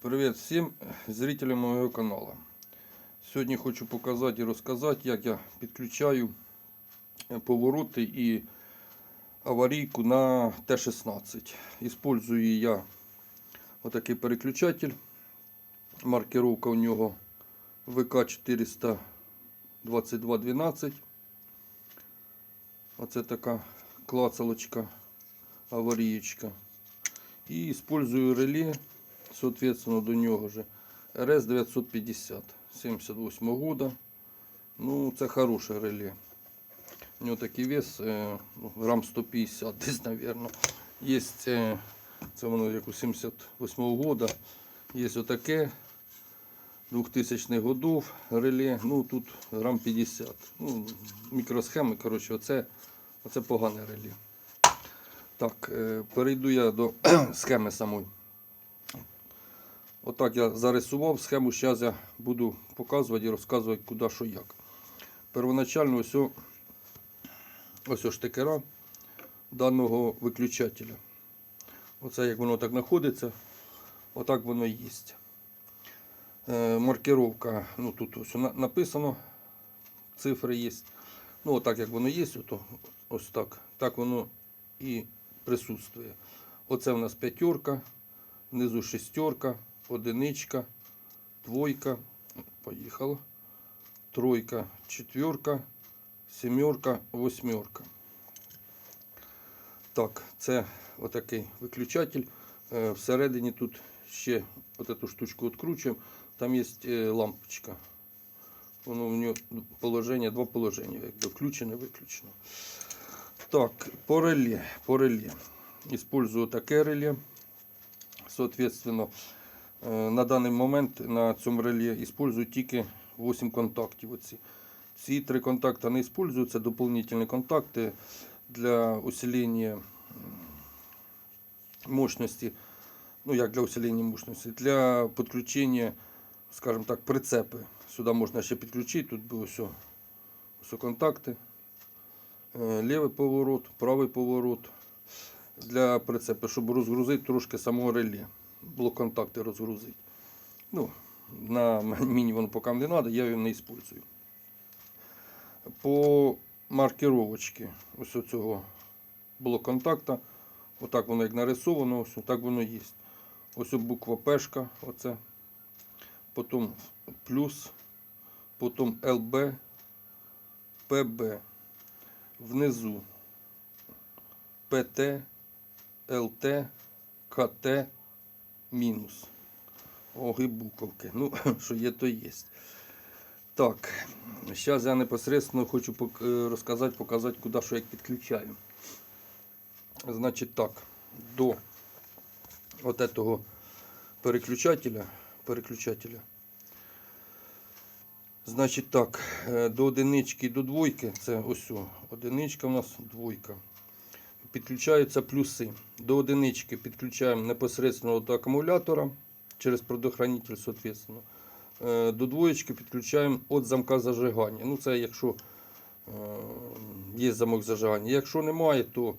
Привіт всім зрителям моєго каналу. Сьогодні хочу показати і розказати, як я підключаю повороти і аварійку на Т-16. Іспользую я отакий переключатель. Маркировка у нього ВК-42212. Оце така клацалочка, аварієчка. І использую реле соответственно, до нього же РС 950 78 года. Ну, це хороше реле. У нього такий вес е, ну, грам 150 десь, наверное. Є е, це воно як у 78 года. Є отаке 2000 годов реле. Ну тут грам 50. Ну, мікросхеми, коротше, оце, оце погане реле. Так, е, перейду я до схеми самої. Отак я зарисував схему, зараз я буду показувати і розказувати, куди що як. Первоначально ось, ось о даного виключателя. Оце як воно так знаходиться, отак воно і є. Е, маркировка, ну тут ось написано, цифри є. Ну, отак як воно є, ото, ось так. Так воно і присутствує. Оце в нас п'ятерка, внизу шестерка, одиничка, двойка, поїхала, тройка, четверка, сімерка, восьмерка. Так, це отакий виключатель. Е, Всередині тут ще от цю штучку відкручуємо. Там є е, лампочка. Воно в нього положення, два положення, якби включене, виключено. Так, по реле. По реле. Использую таке реле. Соответственно, е, на даний момент на цьому реле использую тільки 8 контактів. Оці. Ці три контакти не использую, це контакти для усилення мощності. Ну, як для усилення мощності, для підключення, скажімо так, прицепи. Сюди можна ще підключити, тут буде все, все контакти. Е, Лівий поворот, правий поворот для прицепу, щоб розгрузити трошки самого реле. Блок контакти розгрузити. Ну, на мені воно поки не треба, я його не використовую. По маркировочці ось цього блок контакта, отак воно як нарисовано, ось так воно є. Ось буква Пшка, оце. Потім плюс, потім ЛБ, ПБ. Внизу ПТ, ЛТ, КТ, мінус. Оги буковки. Ну, що є, то є. Так, зараз я непосредственно хочу е, розказати, показати, куди що як підключаю. Значить так, до от этого переключателя, переключателя. Значить так, е, до одинички до двойки, це ось одиничка у нас, двойка. Підключаються плюси. До одинички підключаємо непосередньо до акумулятора через предохранитель, соответственно. Е, До двоєчки підключаємо від замка зажигання. Ну, це якщо е, є замок зажигання. Якщо немає, то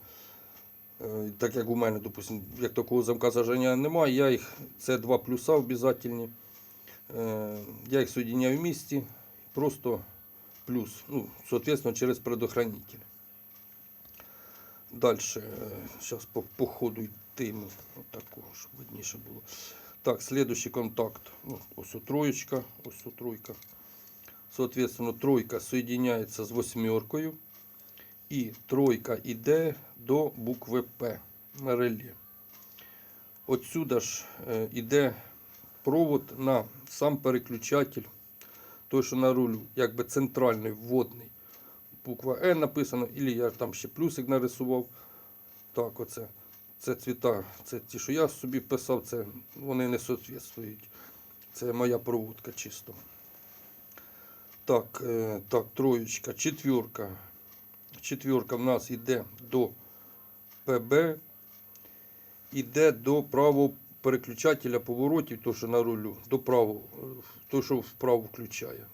е, так як у мене, допустим, як такого замка зажигання немає, я їх, це два плюса. Е, Я їх соединяю в місті, просто плюс, ну, соответственно, через предохранитель. Дальше, зараз по, по ходу йтиму, от такого, щоб видніше було. Так, следующий контакт. Ну, ось у троєчка, ось у тройка. Соответственно, тройка соединяється з восьмеркою. І тройка йде до букви П на реле. Отсюда ж е, іде провод на сам переключатель. Той, що на рулю, якби центральний вводний. Буква Е написано, і я там ще плюсик нарисував. Так, оце. Це цвіта, це ті, що я собі писав, це вони не соответствують. Це моя проводка чисто. Так, е, так, троєчка, четвірка. Четвірка в нас йде до ПБ, йде до правого переключателя поворотів, то що на рулю, до правого, е, то, що вправо включає.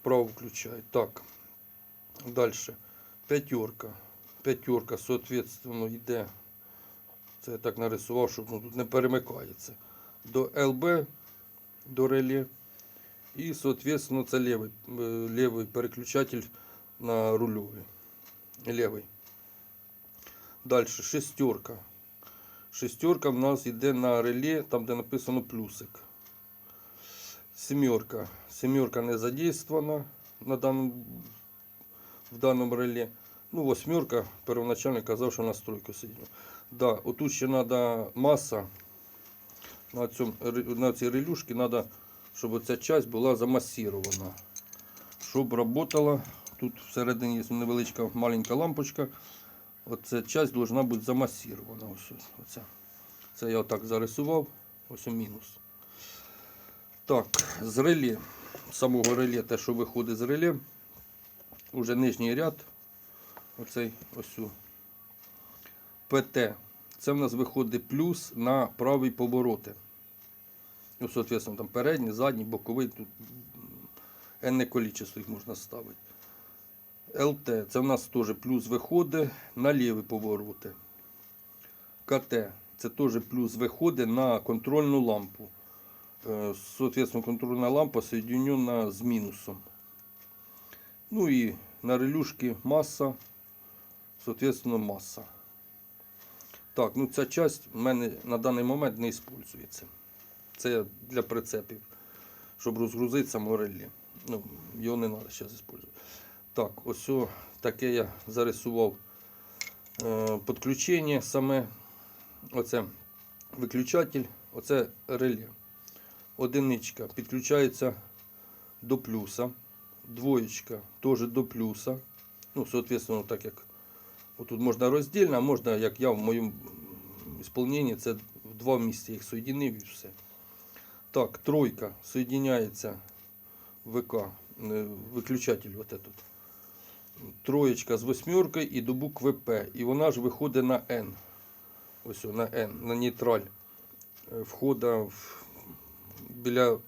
Вправо включає. Так. Далі. П'ятерка. П'ятерка, соответственно, йде. Це я так нарисував, щоб ну, тут не перемикається. до ЛБ, до реле. І, соответственно, це левий, е, левий переключатель на рульовий. Левий. Далі шестерка. Шестерка в нас йде на реле, там де написано плюсик. Сімерка. Сімерка не задействована на даному, в даному реле. Ну, восьмерка первоначально казав, що настройку сидів. Да, отут ще треба маса. На, цьому, на цій релюшці треба, щоб оця часть була замасірована. Щоб працювала. Тут всередині є невеличка маленька лампочка. Оця часть должна бути замасірована. Ось. Це я отак зарисував. Ось мінус. Так, з реле. Самого реле, те, що виходить з реле. Уже нижній ряд. Оцей ось. ПТ. Це в нас виходить плюс на правий повороти. Ну, соответственно, там передній, задній, боковий, тут енне количество їх можна ставити. ЛТ, це в нас теж плюс виходить на ліві повороти. КТ, це теж плюс виходить на контрольну лампу. Е, Соответственно, контрольна лампа соединена з мінусом. Ну і на релюшки масса, соответственно, масса. Так, ну ця часть в мене на даний момент не використовується. Це для прицепів, щоб розгрузити само. Ну, його не треба зараз використовувати. Так, ось таке я зарисував е, підключення саме. Оце виключатель, оце реле. Одиничка підключається до плюса. Двоєчка теж до плюса. Ну, соответственно, так як отут можна роздільно, а можна, як я в моєму ісполненні, це в два місця їх соєдинив і все. Так, тройка соєдиняється ВК, е, виключатель вот этот. Троєчка з восьмеркою і до букви П. І вона ж виходить на N. Ось на N, на нейтраль. Е, Входа в, біля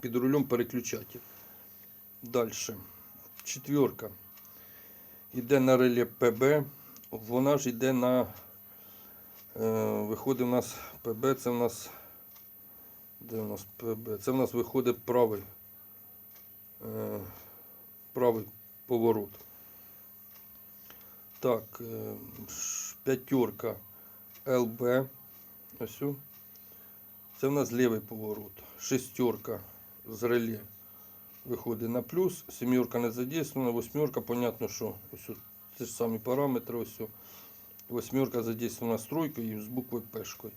під рулем переключатель. Далі. Четверка. Йде на реле ПБ. Вона ж йде на. Е, виходить у нас ПБ, це у нас. Де у нас ПБ? Це у нас виходить правий. Е, правий поворот. Так, е, п'ятерка ЛБ. Ось. Це в нас лівий поворот. Шестерка з реле виходить на плюс. Сімерка не задействована, восьмерка, понятно, що ось ті ж самі параметри. Ось. Восьмерка задействована стройкою і з буквою Пешкою.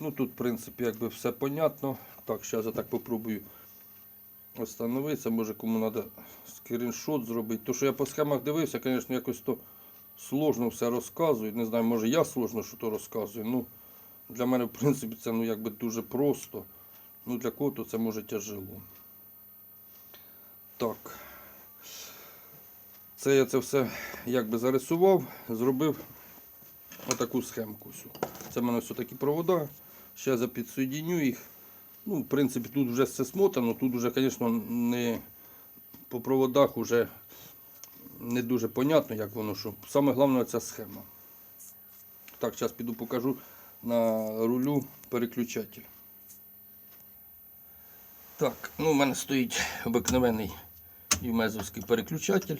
Ну тут, в принципі, якби все понятно. Так, зараз я так попробую остановитися. Може кому треба скріншот зробити. То, що я по схемах дивився, звісно, якось то сложно все розказую. Не знаю, може я сложно що то розказую. Ну, для мене, в принципі, це ну, якби дуже просто. Ну, для кого-то це може тяжело. Так. Це я це все якби зарисував, зробив отаку схемку. Це в мене все такі провода. Ще я підсоєдиню їх. Ну, в принципі, тут вже все смотано, тут вже, звісно, не по проводах вже не дуже понятно, як воно що. Саме головне ця схема. Так, зараз піду покажу на рулю переключатель. Так, ну у мене стоїть обикновений євмезовський переключатель.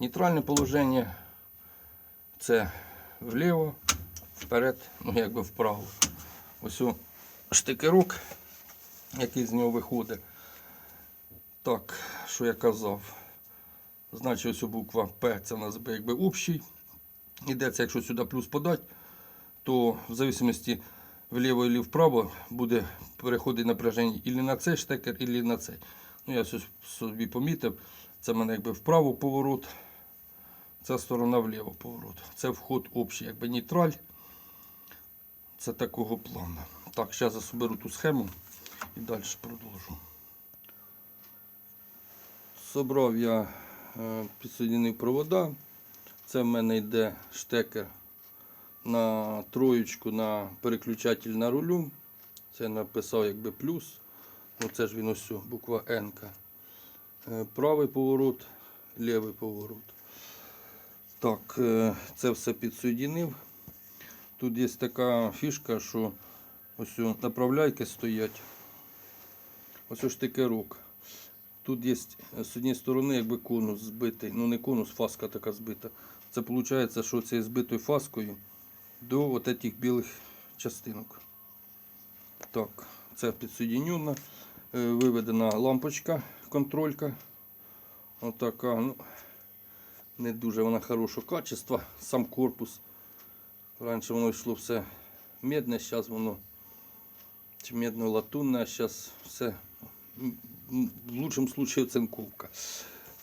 Нейтральне положення. Це вліво, вперед, ну якби вправо. Ось штикерок, який з нього виходить. Так, що я казав. Значить, ось буква П, це у нас якби общий. Ідеться, якщо сюди плюс подати, то в зависимості вліво і вправо буде переходити напряження і на цей штекер, і на цей. Ну, я щось собі помітив. Це в мене якби вправо поворот, ця сторона вліво поворот. Це вход общий, якби нейтраль. Це такого плану. Так, зараз я соберу ту схему і далі продовжу. Собрав я, е, провода. Це в мене йде штекер на троєчку на переключатель на рулю. Це я написав якби плюс. Оце ж він ось, буква Н. Е, Правий поворот, лівий поворот. Так, е, це все підсоєдинив. Тут є така фішка, що Ось направляйки стоять. Ось ось штикерок. Тут є з однієї сторони якби конус збитий. Ну не конус, фаска така збита. Це виходить, що це збитою фаскою до от этих білих частинок. Так, це підсоединена, е, виведена лампочка, контролька. Отака, ну, не дуже вона хорошого качества. Сам корпус. Раніше воно йшло все медне, зараз воно чи медно-латунне, а зараз все в лучшому случаю цинковка.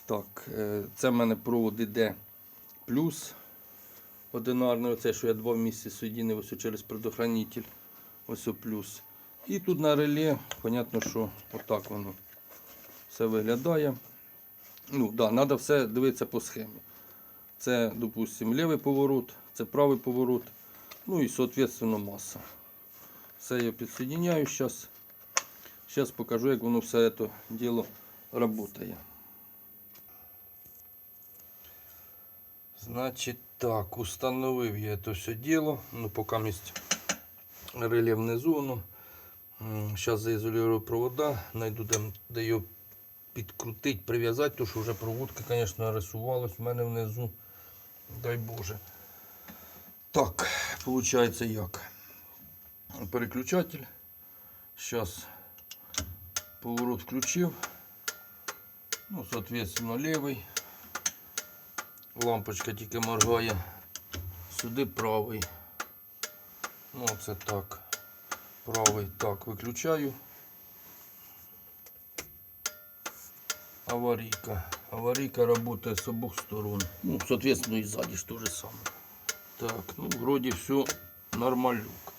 Так, е, це в мене провод іде плюс одинарний, оце, що я два місяці соєдинив ось через предохранитель. Ось о плюс. І тут на реле, понятно, що отак воно все виглядає. Ну, да, треба все дивитися по схемі. Це, допустимо, лівий поворот, це правий поворот. Ну і, соответственно, маса. Все я підсоединяю зараз. Зараз покажу, як воно все це діло працює. Значить так, установив я це все діло. Ну, поки місць реле внизу. Ну, зараз заізолюю провода, знайду де його підкрутити, прив'язати, тому що вже проводка, звісно, рисувалась в мене внизу. Дай Боже. Так, виходить як? Переключатель. Зараз поворот включив. Ну, соответственно, левий. Лампочка тільки моргає. Сюди правий. Ну, це так. Правий. Так, виключаю. Аварийка. Аварийка работает с обоих сторон. Ну, соответственно, и сзади то же самое. Так, ну, вроде все нормалюк.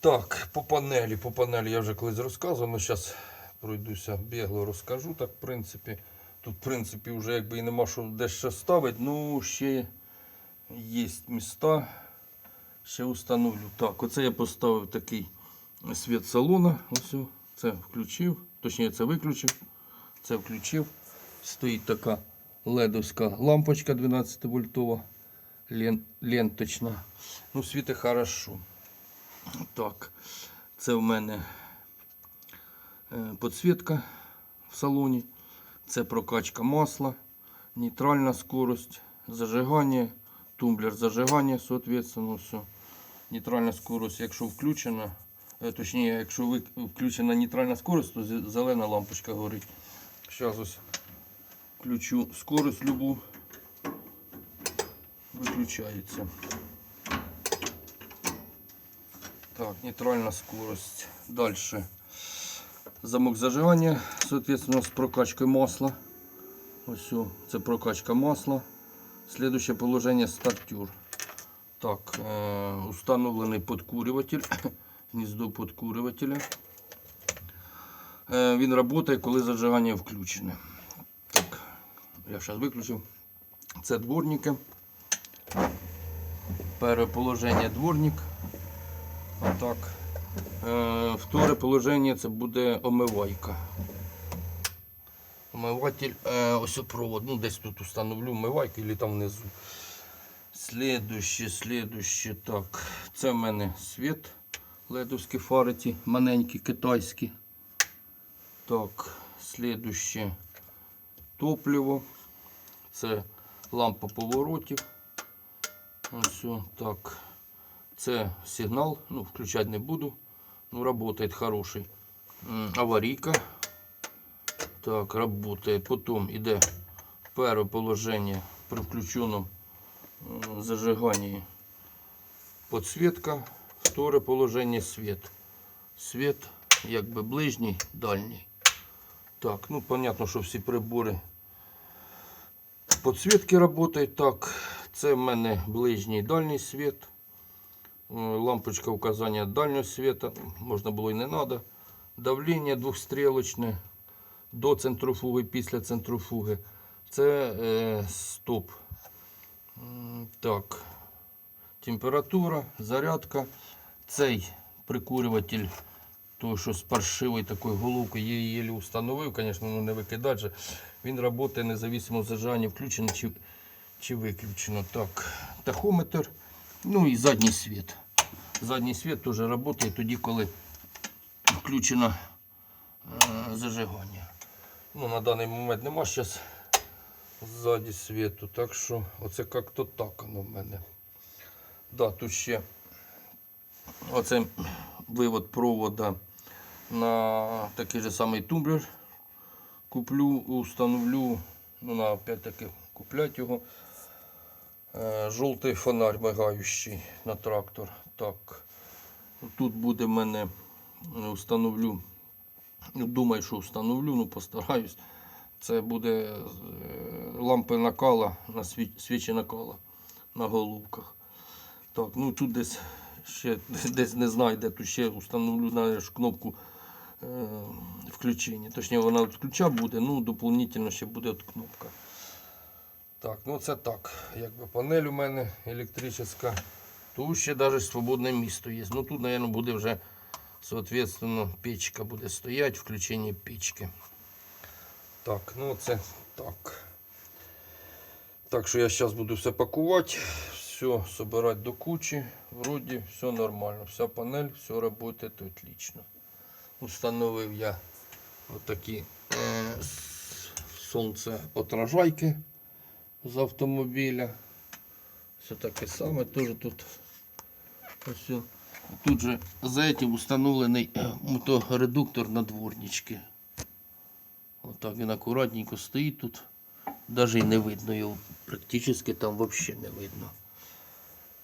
Так, по панелі. По панелі я вже колись розказував. Зараз пройдуся бігло розкажу. Так, в принципі, тут, в принципі, вже якби і нема що де ще ставити. Ну, ще є міста. Ще установлю. Так, оце я поставив такий світ салона. Ось, це включив. Точніше, це виключив. Це включив. Стоїть така ледовська лампочка 12 вольтова. Лен, ленточна. Ну, світить хорошо. Так, це в мене е, підсвітка в салоні. Це прокачка масла, нейтральна скорость, зажигання, тумблер зажигання, соответственно, все. Нейтральна скорость, якщо включена, е, точніше, якщо включена нейтральна скорость, то зелена лампочка горить. Зараз ось включу скорость любу. Виключається. Так, нейтральна скорость. Дальше. Замок зажигання, соответственно, з прокачкою масла. Ось о, це прокачка масла. Следующее положение стартер. Так, е, установлений подкурюватель, гніздо подкурювателя. Е, він працює, коли зажигання включене. Так, я зараз виключив. Це дворники. Перше положення дворник. Отак. Е, вторе положення це буде омивайка. Омиватель, е, ось провод. Ну, десь тут установлю омивайку або там внизу. Слідуще, слідуще. Так, це в мене світ. Ледовські фари, ті маленькі, китайські. Так, слідуще топливо. Це лампа поворотів. Ось так. Це сигнал. Ну, включати не буду. Ну, работает хороший. Аварійка. Так, работает. Потім йде перше положення при включеному зажиганні подсветка. Второе положение свет. Свет якби ближній, дальній. Так, ну понятно, що всі прибори подсветки работають. Так, це в мене ближній і дальній світ. Е, Лампочка указання дальнього света. Можна було і не треба. Давлення двохстрілочне до центрофуги, після центрофуги. Це е, стоп. Так. Температура, зарядка. Цей прикурюватель, то що з паршивою такою головкою, я її установив, звісно, ну не викидати же. Він працює независимо зажигання включено чи, чи виключено. Так, тахометр, ну і задній світ. задній світ теж працює тоді, коли включено е, зажигання. Ну, на даний момент нема зараз ззаді світу, так що оце як-то так воно в мене. Да, тут ще оце вивод провода на такий же самий тумблер. Куплю, установлю, ну, на опять-таки куплять його. Е, Жовтий фонарь мигаючий на трактор. Так. Тут буде в мене, е, установлю, ну, думаю, що встановлю, ну постараюсь. Це буде е, лампи накала, на сві- свічі накала на головках. Так, ну тут десь ще десь не знаю, де тут ще установлю знаєш, кнопку е, включення. Точніше, вона від ключа буде, ну доповнительно ще буде от кнопка. Так, ну це так. Якби панель у мене електрична. Тут ще навіть свободне місто є. Ну тут, мабуть, буде вже, соответственно, печка буде стояти, включення печки. Так, ну це так. Так що я зараз буду все пакувати, все собирати до кучі. Вроді все нормально. Вся панель, все працює отлично. Установив я отакі е, сонцеотражайки з автомобіля. Все таке саме, теж тут ось. Тут же за этим установлений е, моторедуктор на дворнички. Отак він акуратненько стоїть тут. Даже і не видно його. Практично там взагалі не видно.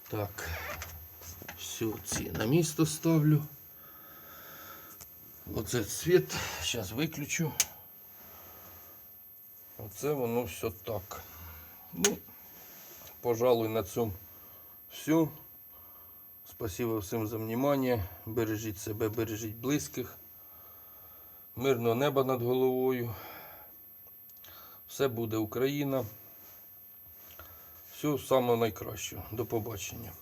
Так. Все, ці на місто ставлю. Оце світ. Зараз виключу. Оце воно все так. Ну, пожалуй, на цьому все. Спасибо всім за внимание. Бережіть себе, бережіть близьких. Мирного неба над головою. Все буде Україна. Всього самого найкращого. До побачення.